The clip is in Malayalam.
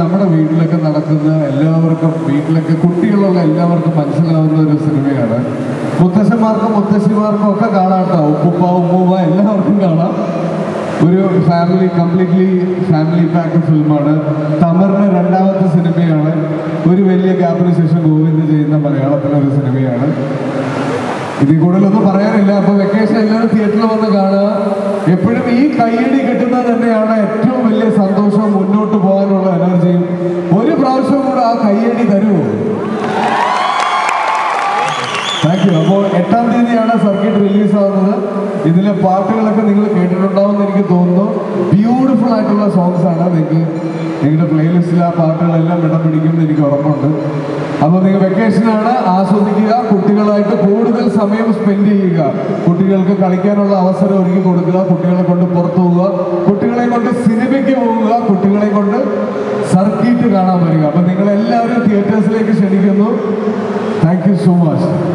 നമ്മുടെ വീട്ടിലൊക്കെ നടക്കുന്ന എല്ലാവർക്കും വീട്ടിലൊക്കെ കുട്ടികളുള്ള എല്ലാവർക്കും മനസ്സിലാവുന്ന ഒരു സിനിമയാണ്. മുത്തശ്ശന്മാർക്കും മുത്തശ്ശിമാർക്കും ഒക്കെ കാണാം കേട്ടോ. ഉപ്പുപ്പ ഉമ്മൂമ്മ എല്ലാവർക്കും കാണാം. ഒരു ഫാമിലി കംപ്ലീറ്റ്ലി ഫാമിലി പാക്ക് ഫിലിമാണ് തമറിന് രണ്ടാമത്തെ സിനിമയാണ്. ഒരു വലിയ ഗ്യാപ്പിന് ശേഷം ഗോവിന്ദ് ചെയ്യുന്ന മലയാളത്തിലെ ഒരു സിനിമയാണ്. ഇതിൽ കൂടുതലൊന്നും പറയാനില്ല. അപ്പൊ വെക്കേഷൻ എല്ലാവരും തിയേറ്ററിൽ വന്ന് കാണുക. എപ്പോഴും ഈ കയ്യടി കിട്ടുന്നത് തന്നെയാണ് ഏറ്റവും വലിയ സന്തോഷവും താങ്ക് യു അപ്പോൾ എട്ടാം തീയതിയാണ് സർക്കിട്ട് റിലീസ് ആവുന്നത് ഇതിലെ പാട്ടുകളൊക്കെ നിങ്ങൾ കേട്ടിട്ടുണ്ടാവും എന്ന് എനിക്ക് തോന്നുന്നു. ബ്യൂട്ടിഫുൾ ആയിട്ടുള്ള സോങ്സ് ആണ്. നിങ്ങൾക്ക് നിങ്ങളുടെ പ്ലേലിസ്റ്റിൽ ആ പാട്ടുകളെല്ലാം ഇടം പിടിക്കുമെന്ന് എനിക്ക് ഉറപ്പുണ്ട്. അപ്പോൾ നിങ്ങൾ വെക്കേഷനാണ് ആസ്വദിക്കുക. കുട്ടികളായിട്ട് കൂടുതൽ സമയം സ്പെൻഡ് ചെയ്യുക. കുട്ടികൾക്ക് കളിക്കാനുള്ള അവസരം ഒരുക്കി കൊടുക്കുക. കുട്ടികളെ കൊണ്ട് പുറത്തു പോവുക. കുട്ടികളെ കൊണ്ട് സിനിമയ്ക്ക് പോവുക. കുട്ടികളെ കൊണ്ട് സർക്കിട്ട് കാണാൻ വരിക. അപ്പം നിങ്ങളെല്ലാവരും തിയേറ്റേഴ്സിലേക്ക് ക്ഷണിക്കുന്നു. Thank you so much